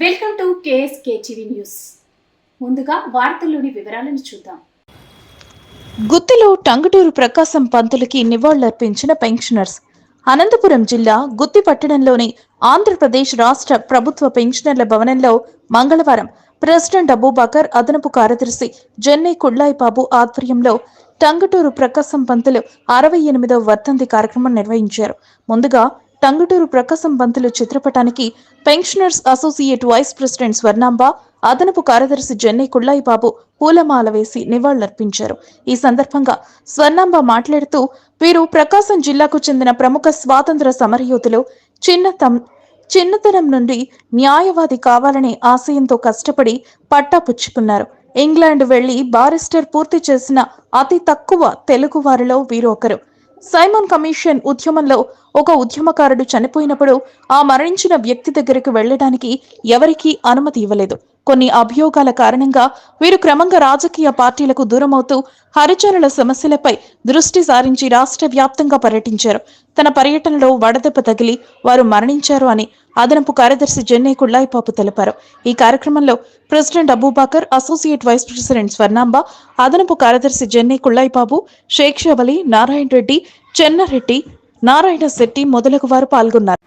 Welcome to KSK TV news. ముందుగా వార్తల్లోని వివరాలను చూద్దాం. గుత్తిలో టంగుటూరు ప్రకాశం పంతులకి నివాళులర్పించిన పెన్షనర్స్. అనంతపురం జిల్లా గుత్తి పట్టణంలోని ఆంధ్రప్రదేశ్ రాష్ట్ర ప్రభుత్వ పెన్షనర్ల భవనంలో మంగళవారం ప్రెసిడెంట్ అబూబకర్ అదనపు కార్యదర్శి జెన్నై కుళ్ళాయి బాబు ఆధ్వర్యంలో టంగుటూరు ప్రకాశం పంతులు అరవై ఎనిమిదవ వర్ధంతి కార్యక్రమం నిర్వహించారు. ముందుగా టంగుటూరు ప్రకాశం బంతులు చిత్రపటానికి pensioners associate vice president Swarnamba అదనపు కార్యదర్శి జెన్నై కుళ్ళాయి బాబు పూలమాల వేసి నివాళులర్పించారు. ఈ సందర్భంగా స్వర్ణాంబ మాట్లాడుతూ వీరు ప్రకాశం జిల్లాకు చెందిన ప్రముఖ స్వాతంత్ర సమరయోధులు చిన్న చిన్నతనం నుండి న్యాయవాది కావాలనే ఆశయంతో కష్టపడి పట్టా పుచ్చుకున్నారు. ఇంగ్లాండ్ వెళ్ళి బారిస్టర్ పూర్తి చేసిన అతి తక్కువ తెలుగు వారిలో వీరు ఒకరు సైమన్ కమిషన్ ఉద్యమంలో ఒక ఉద్యమకారుడు చనిపోయినప్పుడు ఆ మరణించిన వ్యక్తి దగ్గరకు వెళ్ళడానికి ఎవరికీ అనుమతి ఇవ్వలేదు. కొన్ని అభియోగాల కారణంగా వీరు క్రమంగా రాజకీయ పార్టీలకు దూరమవుతూ హరిజనుల సమస్యలపై దృష్టి సారించి రాష్ట్ర వ్యాప్తంగా పర్యటించారు. తన పర్యటనలో వడదెబ్బ తగిలి వారు మరణించారు అని అదనపు కార్యదర్శి జెన్నై కుళ్ళాయిపాపు తెలిపారు. ఈ కార్యక్రమంలో president Abubakar associate vice president Swarnamba అదనపు కార్యదర్శి జెన్నై కుళ్ళాయిబాబు షేక్ షబలి నారాయణ రెడ్డి చెన్నారెడ్డి నారాయణ శెట్టి మొదలగు వారు పాల్గొన్నారు.